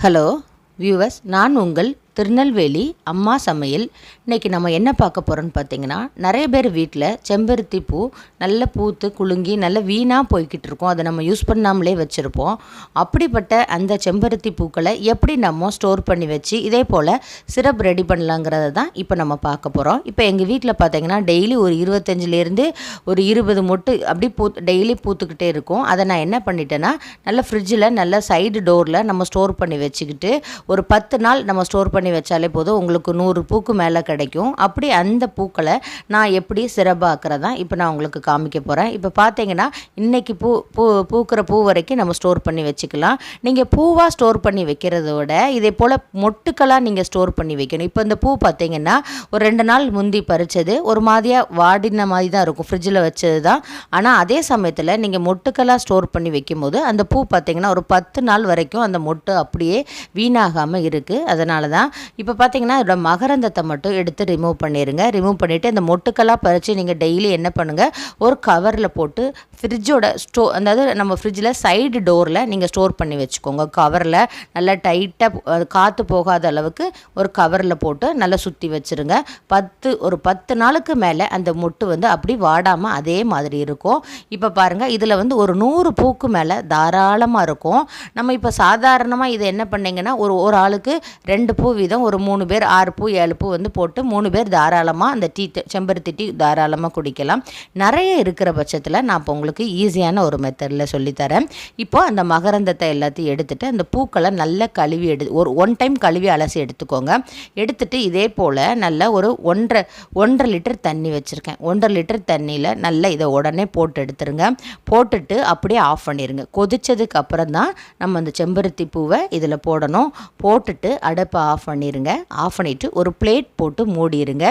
Hello viewers நான் உங்கள் திருநெல்வேலி அம்மா சமையல். இன்றைக்கி நம்ம என்ன பார்க்க போகிறோன்னு பார்த்தீங்கன்னா நிறைய பேர் வீட்டில் செம்பருத்தி பூ நல்ல பூத்து குலுங்கி நல்ல வீணாக போய்கிட்டு இருக்கோம். அதை நம்ம யூஸ் பண்ணாமலே வச்சுருப்போம். அப்படிப்பட்ட அந்த செம்பருத்தி பூக்களை எப்படி நம்ம ஸ்டோர் பண்ணி வச்சு இதே போல் சிரப் ரெடி பண்ணலாங்கிறத தான் இப்போ நம்ம பார்க்க போகிறோம் இப்போ எங்கள் வீட்டில் பார்த்தீங்கன்னா டெய்லி ஒரு இருபத்தஞ்சிலேருந்து ஒரு இருபது மொட்டு அப்படி பூ டெய்லி பூத்துக்கிட்டே இருக்கும். அதை நான் என்ன பண்ணிட்டேன்னா நல்ல ஃப்ரிட்ஜில் நல்ல சைடு டோரில் நம்ம ஸ்டோர் பண்ணி வச்சுக்கிட்டு ஒரு பத்து நாள் நம்ம ஸ்டோர் பண்ணி வச்சாலே போதும். உங்களுக்கு நூறு பூக்கு மேலே கிடைக்கும். அப்படி அந்த பூக்களை நான் எப்படி சிறப்பாக்குறதா இப்போ நான் உங்களுக்கு காமிக்க போகிறேன் இப்போ பார்த்தீங்கன்னா இன்றைக்கி பூ பூ பூக்கிற பூ வரைக்கும் நம்ம ஸ்டோர் பண்ணி வச்சுக்கலாம். நீங்கள் பூவாக ஸ்டோர் பண்ணி வைக்கிறத விட இதே போல் மொட்டுக்களாக நீங்கள் ஸ்டோர் பண்ணி வைக்கணும். இப்போ இந்த பூ பார்த்தீங்கன்னா ஒரு ரெண்டு நாள் முந்தி பறித்தது ஒரு மாதிரியாக வாடின மாதிரி தான் இருக்கும். ஃப்ரிட்ஜில் வச்சது தான். ஆனால் அதே சமயத்தில் நீங்கள் மொட்டுக்களாக ஸ்டோர் பண்ணி வைக்கும்போது அந்த பூ பார்த்தீங்கன்னா ஒரு பத்து நாள் வரைக்கும் அந்த மொட்டு அப்படியே வீணாகாமல் இருக்குது அதனால தான் இப்போ பார்த்தீங்கன்னா அதோட மகரந்தத்தை மட்டும் எடுத்து ரிமூவ் பண்ணிடுங்க ரிமூவ் பண்ணிவிட்டு அந்த மொட்டுக்கெல்லாம் பறித்து நீங்கள் டெய்லி என்ன பண்ணுங்கள் ஒரு கவரில் போட்டு ஃப்ரிட்ஜோட ஸ்டோ அதாவது நம்ம ஃப்ரிட்ஜில் சைடு டோரில் நீங்கள் ஸ்டோர் பண்ணி வச்சுக்கோங்க. கவரில் நல்லா டைட்டாக காற்று போகாத அளவுக்கு ஒரு கவரில் போட்டு நல்லா சுற்றி வச்சுருங்க. பத்து ஒரு பத்து நாளுக்கு மேலே அந்த மொட்டு வந்து அப்படி வாடாமல் அதே மாதிரி இருக்கும். இப்போ பாருங்கள் இதில் வந்து ஒரு நூறு பூக்கு மேலே தாராளமாக இருக்கும். நம்ம இப்போ சாதாரணமாக இதை என்ன பண்ணீங்கன்னா ஒரு ஒரு ஆளுக்கு ரெண்டு பூ வீதம் ஒரு மூணு பேர் ஆறு பூ ஏழு பூ வந்து போட்டு மூணு பேர் தாராளமாக அந்த டீ செம்பருத்தி டீ தாராளமாக குடிக்கலாம். நிறைய இருக்கிற பட்சத்தில் நான் இப்போ உங்களுக்கு ஈஸியான ஒரு மெத்தடில் சொல்லித்தரேன். இப்போ அந்த மகரந்தத்தை எல்லாத்தையும் எடுத்துட்டு அந்த பூக்களை நல்லா கழுவி எடு ஒரு ஒன் டைம் கழுவி அலசி எடுத்துக்கோங்க. எடுத்துட்டு இதே போல் நல்ல ஒரு ஒன்றரை ஒன்றரை லிட்டர் தண்ணி வச்சுருக்கேன். ஒன்றரை லிட்டர் தண்ணியில் நல்லா இதை உடனே போட்டு எடுத்துருங்க. போட்டுட்டு அப்படியே ஆஃப் பண்ணிடுங்க கொதிச்சதுக்கு அப்புறம் தான் நம்ம அந்த செம்பருத்தி பூவை இதில் போடணும். போட்டுட்டு அடுப்பை ஆஃப் பண்ணிடுங்க ஆஃப் பண்ணிவிட்டு ஒரு பிளேட் போட்டு மூடிடுங்க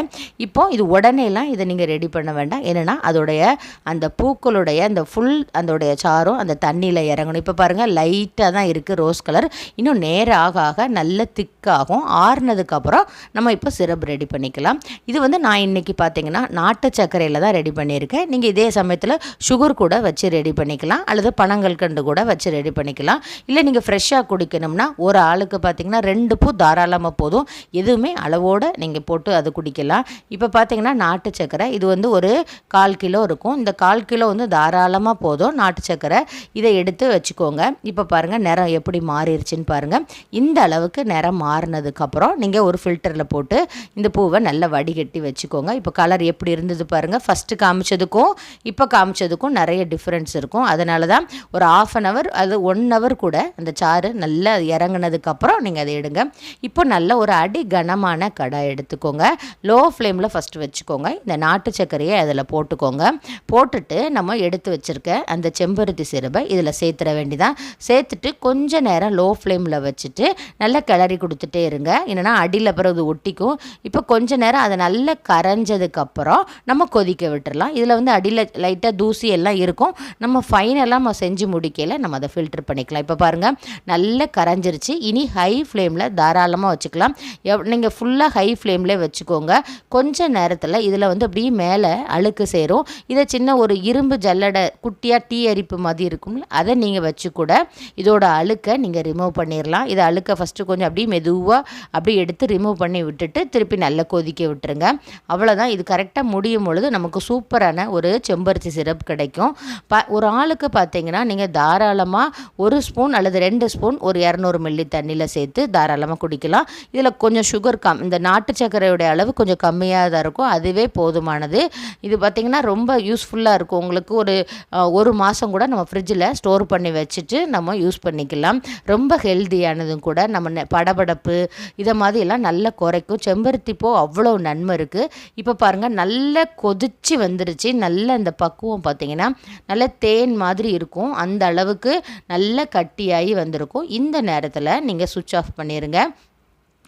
இப்போ இது உடனேலாம் இதை நீங்கள் ரெடி பண்ண வேண்டாம். என்னென்னா அதோடைய அந்த பூக்களுடைய இந்த ஃபுல் அதோடைய சாரும் அந்த தண்ணியில் இறங்கணும். இப்போ பாருங்கள் லைட்டாக தான் இருக்குது ரோஸ் கலர் இன்னும் நேரம் ஆக ஆக நல்ல திக்காகும் ஆறுனதுக்கப்புறம் நம்ம இப்போ சிரப் ரெடி பண்ணிக்கலாம். இது வந்து நான் இன்றைக்கி பார்த்தீங்கன்னா நாட்டு சர்க்கரையில் தான் ரெடி பண்ணியிருக்கேன். நீங்கள் இதே சமயத்தில் சுகர் கூட வச்சு ரெடி பண்ணிக்கலாம். அல்லது பணங்கள் கண்டு கூட வச்சு ரெடி பண்ணிக்கலாம். இல்லை நீங்கள் ஃப்ரெஷ்ஷாக குடிக்கணும்னா ஒரு ஆளுக்கு பார்த்தீங்கன்னா ரெண்டு பூ தாராளமாக போதும். எதுவுமே அளவோடு நீங்கள் போட்டு அது குடிக்கலாம். இப்போ பார்த்தீங்கன்னா நாட்டு சர்க்கரை இது வந்து ஒரு கால் கிலோ இருக்கும். இந்த கால் கிலோ வந்து தாராளமாக போதும். நாட்டு சக்கரை இதை எடுத்து வச்சுக்கோங்க. இப்போ பாருங்கள் நிறம் எப்படி மாறிடுச்சின்னு பாருங்கள் இந்த அளவுக்கு நிறம் மாறினதுக்கப்புறம் நீங்கள் ஒரு ஃபில்டரில் போட்டு இந்த பூவை நல்லா வடிகட்டி வச்சுக்கோங்க. இப்போ கலர் எப்படி இருந்தது பாருங்கள் ஃபஸ்ட்டு காமிச்சதுக்கும் இப்போ காமிச்சதுக்கும் நிறைய டிஃப்ரென்ஸ் இருக்கும். அதனால தான் ஒரு ஆஃப் அன் ஹவர் அது ஒன் ஹவர் கூட அந்த சாறு நல்லா இறங்குனதுக்கப்புறம் நீங்கள் அதை எடுங்க. இப்போ நல்ல ஒரு அடி கனமான கடாய் எடுத்துக்கோங்க. லோ ஃப்ளேமில் ஃபஸ்ட்டு வச்சுக்கோங்க. இந்த நாட்டு சர்க்கரையை அதில் போட்டுக்கோங்க. போட்டுட்டு நம்ம எடுத்து வச்சுருக்க அந்த செம்பருத்தி சிறப்பை இதில் சேர்த்துற வேண்டிதான். சேர்த்துட்டு கொஞ்ச நேரம் லோ ஃப்ளேமில் வச்சுட்டு நல்லா கிளறி கொடுத்துட்டே இருங்க. இல்லைனா அடியில் பிறகு அது ஒட்டிக்கும். இப்போ கொஞ்ச நேரம் அதை நல்லா கரைஞ்சதுக்கப்புறம் நம்ம கொதிக்க விட்டுடலாம் இதில் வந்து அடியில் லைட்டாக தூசி எல்லாம் இருக்கும். நம்ம ஃபைனலாக நம்ம செஞ்சு முடிக்கையில் நம்ம அதை ஃபில்டர் பண்ணிக்கலாம். இப்போ பாருங்கள் நல்லா கரைஞ்சிருச்சு. இனி ஹை ஃப்ளேமில் தாராளமாக வச்சுக்கலாம். எவ் நீங்கள் ஃபுல்லாக ஹை ஃப்ளேம்லேயே வச்சுக்கோங்க. கொஞ்ச நேரத்தில் இதில் வந்து அப்படியே மேலே அழுக்கு சேரும். இதை சின்ன ஒரு இரும்பு ஜல்லடை குட்டியாக டீ அரிப்பு மாதிரி இருக்கும்ல அதை நீங்கள் வச்சு கூட இதோட அழுக்கை நீங்கள் ரிமூவ் பண்ணிடலாம் இதை அழுக்கை ஃபஸ்ட்டு கொஞ்சம் அப்படியே மெதுவாக அப்படியே எடுத்து ரிமூவ் பண்ணி விட்டுட்டு திருப்பி நல்லா கொதிக்க விட்டுருங்க. அவ்வளோதான் இது கரெக்டாக முடியும் பொழுது நமக்கு சூப்பரான ஒரு செம்பருத்தி சிரப் கிடைக்கும். ப ஒரு ஆளுக்கு பார்த்தீங்கன்னா நீங்கள் தாராளமாக ஒரு ஸ்பூன் அல்லது ரெண்டு ஸ்பூன் ஒரு இரநூறு மில்லி தண்ணியில் சேர்த்து தாராளமாக குடிக்கலாம். இதில் கொஞ்சம் சுகர் கம் இந்த நாட்டு சர்க்கரையுடைய அளவு கொஞ்சம் கம்மியாக தான் இருக்கும். அதுவே போதுமானது. இது பார்த்திங்கன்னா ரொம்ப யூஸ்ஃபுல்லாக இருக்கும். உங்களுக்கு ஒரு ஒரு மாதம் கூட நம்ம ஃப்ரிட்ஜில் ஸ்டோர் பண்ணி வச்சுட்டு நம்ம யூஸ் பண்ணிக்கலாம். ரொம்ப ஹெல்த்தியானதும் கூட நம்ம நெ- படபடப்பு இதை மாதிரியெல்லாம் நல்லா குறைக்கும். செம்பருத்தி பூ அவ்வளோ நன்மை இருக்குது இப்போ பாருங்கள் நல்லா கொதிச்சு வந்துருச்சு. நல்ல அந்த பக்குவம் பார்த்தீங்கன்னா நல்ல தேன் மாதிரி இருக்கும். அந்த அளவுக்கு நல்ல கட்டியாகி வந்திருக்கும். இந்த நேரத்தில் நீங்கள் சுவிட்ச் ஆஃப் பண்ணிடுங்க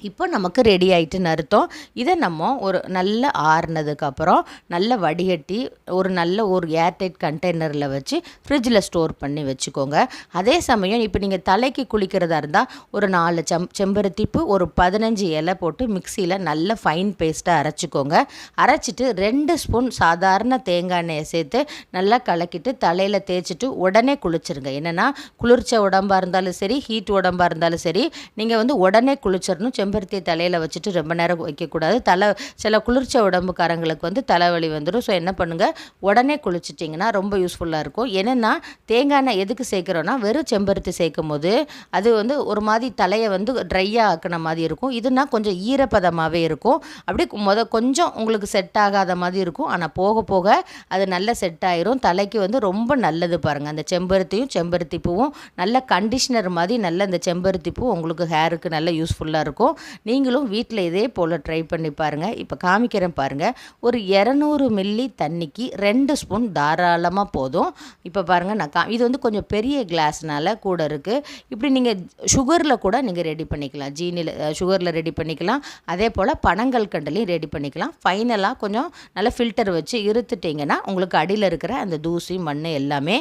இப்போ நமக்கு ரெடி ஆயிட்டுன்னு அர்த்தம். இதை நம்ம ஒரு நல்ல ஆறுனதுக்கப்புறம் நல்ல வடிகட்டி ஒரு நல்ல ஒரு ஏர்டைட் கண்டெய்னரில் வச்சு ஃப்ரிட்ஜில் ஸ்டோர் பண்ணி வச்சுக்கோங்க. அதே சமயம் இப்போ நீங்கள் தலைக்கு குளிக்கிறதா இருந்தால் ஒரு நாலு செம் செம்பருத்திப்பு ஒரு பதினஞ்சு இலை போட்டு மிக்சியில் நல்ல ஃபைன் பேஸ்ட்டாக அரைச்சிக்கோங்க. அரைச்சிட்டு ரெண்டு ஸ்பூன் சாதாரண தேங்காய் எண்ணெயை சேர்த்து நல்லா கலக்கிட்டு தலையில் தேய்ச்சிட்டு உடனே குளிச்சிருங்க. என்னென்னா குளிர்ச்ச உடம்பாக இருந்தாலும் சரி ஹீட் உடம்பாக இருந்தாலும் சரி நீங்கள் வந்து உடனே குளிச்சிடணும் செம்பருத்தியை தலையில் வச்சுட்டு ரொம்ப நேரம் வைக்கக்கூடாது. தலை சில குளிர்ச்ச உடம்புக்காரங்களுக்கு வந்து தலைவலி வந்துடும் ஸோ என்ன பண்ணுங்கள் உடனே குளிச்சிட்டிங்கன்னா ரொம்ப யூஸ்ஃபுல்லாக இருக்கும். என்னென்னா தேங்காய் எண்ணெய் எதுக்கு சேர்க்குறோன்னா வெறும் செம்பருத்தி சேர்க்கும் போது அது வந்து ஒரு மாதிரி தலையை வந்து ட்ரையாக ஆக்கின மாதிரி இருக்கும். இதுனா கொஞ்சம் ஈரப்பதமாகவே இருக்கும். அப்படி முத கொஞ்சம் உங்களுக்கு செட் ஆகாத மாதிரி இருக்கும். ஆனால் போக போக அது நல்லா செட் ஆயிரும். தலைக்கு வந்து ரொம்ப நல்லது பாருங்கள் அந்த செம்பருத்தியும் செம்பருத்தி பூவும் நல்ல கண்டிஷ்னர் மாதிரி நல்ல அந்த செம்பருத்தி பூ உங்களுக்கு ஹேருக்கு நல்ல யூஸ்ஃபுல்லாக இருக்கும். நீங்களும் வீட்டில் இதே போல் ட்ரை பண்ணி பாருங்கள் இப்போ காமிக்கிறேன் பாருங்கள் ஒரு இரநூறு மில்லி தண்ணிக்கு ரெண்டு ஸ்பூன் தாராளமாக போதும். இப்போ பாருங்கள் நான் கா இது வந்து கொஞ்சம் பெரிய கிளாஸ்னால கூட இருக்குது இப்படி நீங்கள் சுகரில் கூட நீங்கள் ரெடி பண்ணிக்கலாம். ஜீனியில் சுகரில் ரெடி பண்ணிக்கலாம். அதே போல் பனங்கள் கண்டலையும் ரெடி பண்ணிக்கலாம். ஃபைனலாக கொஞ்சம் நல்லா ஃபில்டர் வச்சு இருத்துட்டிங்கன்னா உங்களுக்கு அடியில் இருக்கிற அந்த தூசி மண் எல்லாமே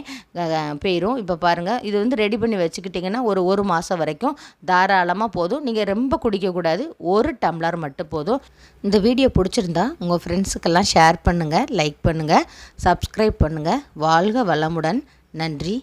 போயிடும் இப்போ பாருங்கள் இது வந்து ரெடி பண்ணி வச்சுக்கிட்டிங்கன்னா ஒரு ஒரு மாதம் வரைக்கும் தாராளமாக போதும். நீங்கள் ரொம்ப குடிக்கக்கூடாது ஒரு டம்ளர் மட்டும் போதும். இந்த வீடியோ பிடிச்சிருந்தா உங்கள் ஃப்ரெண்ட்ஸுக்கெல்லாம் ஷேர் பண்ணுங்கள் லைக் பண்ணுங்கள் சப்ஸ்கிரைப் பண்ணுங்கள் வாழ்க வளமுடன். நன்றி.